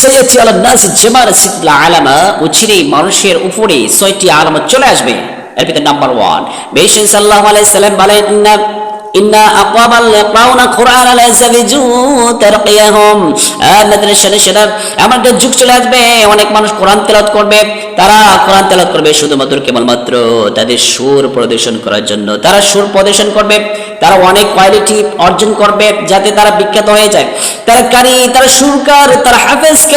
সৈয়দটি আল নাস জেমার সিকলা আলামা, উচিরে মানুষের উপরে ছয়টি আলামত চলে আসবে। এর ভিতরে নাম্বার ওয়ান বেশ সাল্লাহ আলাইসাল্লাম বলেন এমন একটা যুগ চলে আসবে, অনেক মানুষ কোরআন করবে, তারা করবে শুধুমাত্র তাদের সুর প্রদর্শন করার জন্য। তারা সুর প্রদর্শন করবে, তারা অনেক কোয়ালিটি অর্জন করবে, যাতে তারা বিখ্যাত হয়ে যায়। তারা কারি, তারা সুরকার, তারা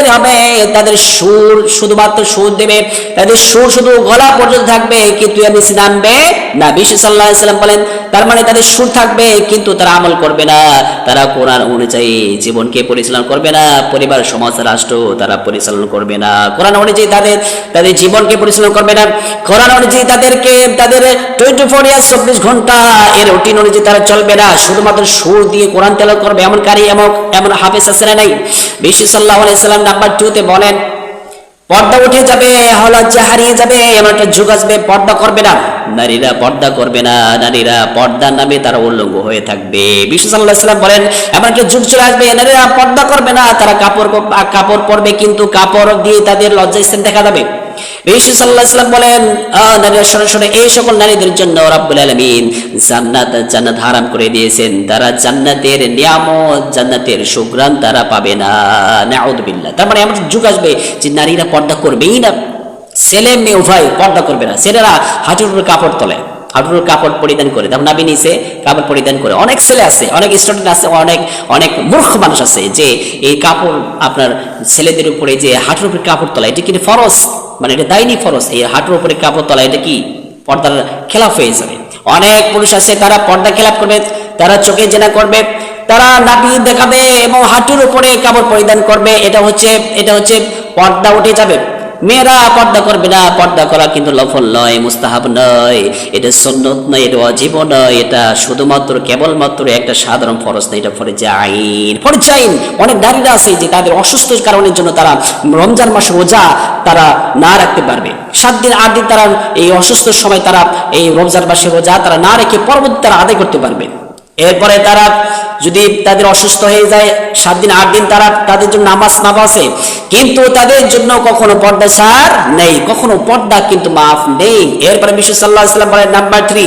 হবে, তাদের সুর শুধুমাত্র সুর দেবে, তাদের সুর শুধু গলা পর্যন্ত থাকবে, কিন্তু নামবে না বিশ্ব সাল্লাহ সাল্লাম বলেন, তার মানে তাদের সুর থাকবে, কিন্তু তারা আমল করবে না। তারা কোরআন অনুযায়ী জীবনকে পরিচালনা করবে না, পরিবার, সমাজ, রাষ্ট্র তারা পরিচালনা করবে না। কোরআন অনুযায়ী তাদের তাদের জীবনকে পরিচালনা করবে না। কোরআন অনুযায়ী তাদেরকে, তাদের টোয়েন্টি ফোর ইয়ার্স চব্বিশ ঘণ্টা এর রুটিন অনুযায়ী তারা চলবে না। শুধুমাত্র সুর দিয়ে কোরআন তেল করবে, এমন কারি, এমন এমন হাফেজ না নাই? বিশ্ব সাল্লাহ সাল্লাম নাম্বার টুতে বলেন পর্দা উঠে যাবে হলজ্জা হারিয়ে যাবে, এমন একটা যুগ আসবে, পর্দা করবে না। নারীরা পর্দা করবে না, নারীরা পর্দার নামে তারা উল্লঙ্গ হয়ে থাকবে। বিশ্ব সাল্লাহ সাল্লাম বলেন, এমন একটা যুগ চলে আসবে, নারীরা পর্দা করবে না, তারা কাপড় কাপড় পরবে, কিন্তু কাপড় দিয়ে তাদের লজ্জা স্থান দেখা যাবে। মানে নারীরা পর্দা করবেই না। ছেলে মেয়ে উভয় পর্দা করবে না। ছেলেরা হাঁটুর কাপড় তোলে হাঁটুর কাপড় পরিধান করে। নাবি কাপড় পরিধান করে। অনেক ছেলে আছে, অনেক স্টুডেন্ট আছে, অনেক অনেক মূর্খ মানুষ আছে যে এই কাপড় আপনার ছেলেদের উপরে যে হাঁটুর কাপড় তোলা, এটা কিন্তু ফরজ। মানে এটা দায়নি ফরজ। এই হাঁটুর উপরে কাপড় তলা, এটা কি? পর্দার খেলাফ হয়ে যাবে। অনেক পুরুষ আছে, তারা পর্দা খেলাপ করবে, তারা চোখে জেনা করবে, তারা নাপি দেখাবে এবং হাঁটুর উপরে কাপড় পরিধান করবে। এটা হচ্ছে এটা হচ্ছে পর্দা উঠে যাবে। মেয়েরা পর্দা করবে না, পর্দা করা কিন্তু লফল নয়, মুস্তাহাব নয়। এটা সন্ন্যত নয়, এটা অজীব নয়, এটা শুধুমাত্র, কেবলমাত্র একটা সাধারণ ফরজ নয় এটা আইন। ফরজ আইন। অনেক নারীরা আছে যে তাদের অসুস্থ কারণের জন্য তারা রমজান মাস রোজা তারা না রাখতে পারবে। সাত দিন, আট দিন তারা এই অসুস্থ সময় তারা এই রমজান মাসে রোজা তারা না রেখে পরবর্তী তারা আদায় করতে পারবে। এরপরে তারা যদি তাদের অসুস্থ হয়ে যায়, সাত দিন, আট দিন তারা তাদের জন্য নামাজ না আছে, কিন্তু তাদের জন্য কখনো পর্দা ছাড় নেই, কখনো পর্দা কিন্তু মাফ নেই। এরপরে বিশ্ব সাল্লাহ ইসলাম বলেন নাম্বার থ্রি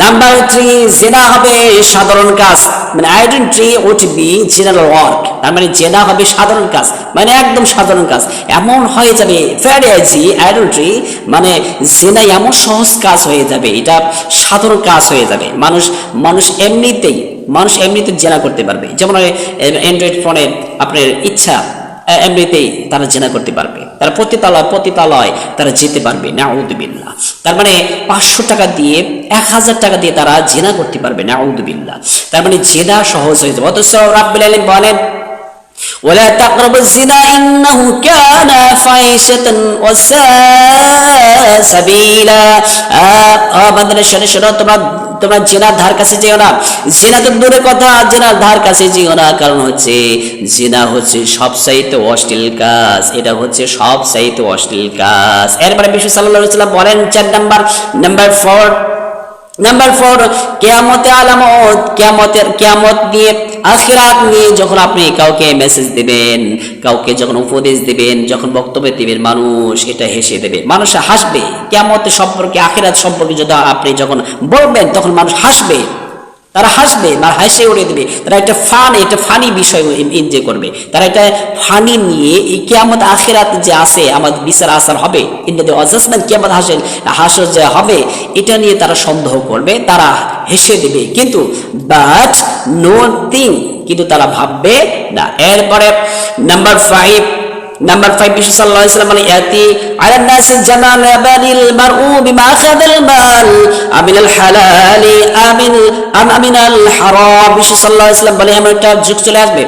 নাম্বার থ্রি জেনা হবে সাধারণ কাজ। মানে identity ought be general work তার মানে জেনা হবে সাধারণ কাজ। মানে একদম সাধারণ কাজ। এমন হয়ে যাবে ফ্যারিয়াজি আইডেন্টি মানে জেনা এমন সহজ কাজ হয়ে যাবে। এটা সাধারণ কাজ হয়ে যাবে। মানুষ মানুষ এমনিতেই, মানুষ এমনিতে জেনা করতে পারবে। যেমন অ্যান্ড্রয়েড ফোনে আপনার ইচ্ছা এমনিতেই তারা জেনা করতে পারবে তারা পতিতালয় পতিতালয় তারা যেতে পারবে না উদ্বিল্লা তার মানে পাঁচশো টাকা দিয়ে এক হাজার টাকা দিয়ে তারা জেনা করতে পারবে না উদ্বিল্লা তার মানে জেনা সহজ হয়ে যাবে অথচ রাব্বুল আলামিন বলেন ولا تقربوا الزنا إنه كان فاحشة وساء سبيلا আমাদের শোনো শোনো তোমরা তোমরা জেনার ধার কাছে যেও না। জেনা তো দূরে কথা জেনার ধার কাছে যেও না। কারণ হচ্ছে জেনা হচ্ছে সব চাইতে অশ্লীল কাজ। এটা হচ্ছে সব চাইতে অশ্লীল কাজ। এরপরে বিশ্ব সাল্লাহ বলেন, চার number number four number four কেয়ামতে আলামত, কেয়ামতের, কেয়ামত নিয়ে, আখিরাত নিয়ে যখন আপনি কাউকে মেসেজ দেবেন, কাউকে যখন উপদেশ দেবেন, যখন বক্তব্য দেবেন, মানুষ এটা হেসে দেবে, মানুষ হাসবে। কেয়ামতের সম্পর্কে, আখিরাত সম্পর্কে যদি আপনি যখন বলবেন, তখন মানুষ হাসবে। তারা হাসবে বা হাসে উড়ে দেবে। তারা একটা ফান এটা ফানি বিষয় এনজয় করবে। তারা একটা ফানি নিয়ে এই কেয়ামত আখেরাত যে আছে, আমাদের বিচার আসার হবে ইন্ডিয়াতে অ্যাডজাস্টমেন্ট কেয়ামত হাসেন হাসর যে হবে, এটা নিয়ে তারা সন্দেহ করবে, তারা হেসে দেবে। কিন্তু বাট নো থিং কিন্তু তারা ভাববে না। এরপরে নাম্বার ফাইভ নাম্বার ফাইভ বিশ্ব সাল্লাহ ইসলাম মানে ইয়াতি আলা নাসি জামান ইয়াবানিল মারউ বিমা আখাদাল মাল, আমিনাল হালালি, আমিন, আম, আমিনাল হারাম। বিশ্ব সাল্লাহ ইসলাম বলে এমন একটা যুগ চলে আসবে,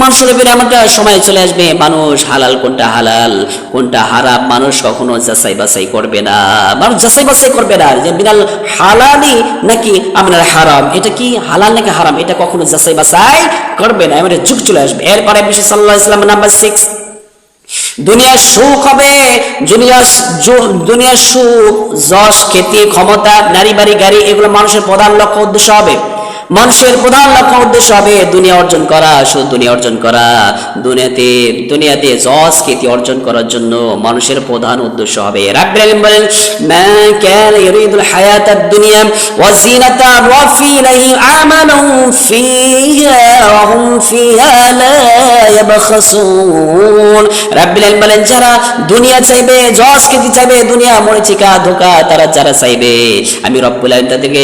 মানুষের উপরে এমন একটা সময় চলে আসবে, মানুষ হালাল কোনটা হালাল, কোনটা হারাম, মানুষ কখনো যাচাই বাছাই করবে না, মানুষ যাচাই বাছাই করবে না। যে বিনাল হালালি নাকি আমিনাল হারাম, এটা কি হালাল নাকি হারাম, এটা কখনো যাচাই বাছাই করবে না, এমন যুগ চলে আসবে। এরপরে বিশ্ব সাল্লাহ ইসলাম নাম্বার সিক্স দুনিয়ার সুখ হবে, দুনিয়ার দুনিয়ার সুখ, যশ, খ্যাতি, ক্ষমতা, নারী, বাড়ি, গাড়ি, এগুলো মানুষের প্রধান লক্ষ্য উদ্দেশ্য হবে। মানুষের প্রধান লক্ষ্য উদ্দেশ্য হবে দুনিয়া অর্জন করা, শুধু দুনিয়া অর্জন করা। দুনিয়াতে দুনিয়াতে জজ খ্যাতি অর্জন করার জন্য মানুষের প্রধান উদ্দেশ্য হবে। রাব্বুল বলেন, মা কান ইউরিদুল হায়াতাদ দুনিয়া ওয়া জিনাতা ওয়া ফি ইলাইহি আমালু ফিহা হুম ফিহা লা চাইবে চাইবে, দুনিয়া মরিচিকা ধোকা, তারা যারা চাইবে, আমি তাদেরকে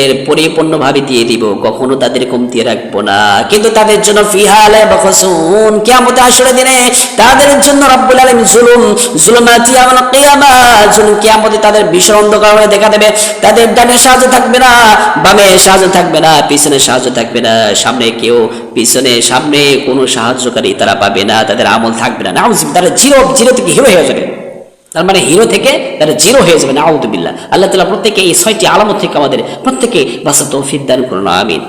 দিয়ে দিব, কখনো তাদের কমতি না। কিন্তু তাদের জন্য বখসুন কিয়ামতে আসরে দিনে তাদের জন্য জুলুম, জুলুমাতি কিয়ামা, জুলুম কিয়ামতে তাদের অন্ধকার হয়ে দেখা দেবে। তাদের ডানে সাহায্য থাকবে না, বামে সাহায্য থাকবে না, পিছনে সাহায্য থাকবে না, সামনে কেউ পিছনে, সামনে কোনো সাহায্যকারী তারা পাবে না, তাদের আমল থাকবে না। নাউজ তারা জিরো জিরো থেকে হিরো হয়ে যাবে। তার মানে হিরো থেকে তারা জিরো হয়ে যাবে না আউদুবিল্লাহ আল্লাহ তালা প্রত্যেকে এই ছয়টি আলামত থেকে আমাদের প্রত্যেকে বাসা তৌফিক দান করুন, আমিন।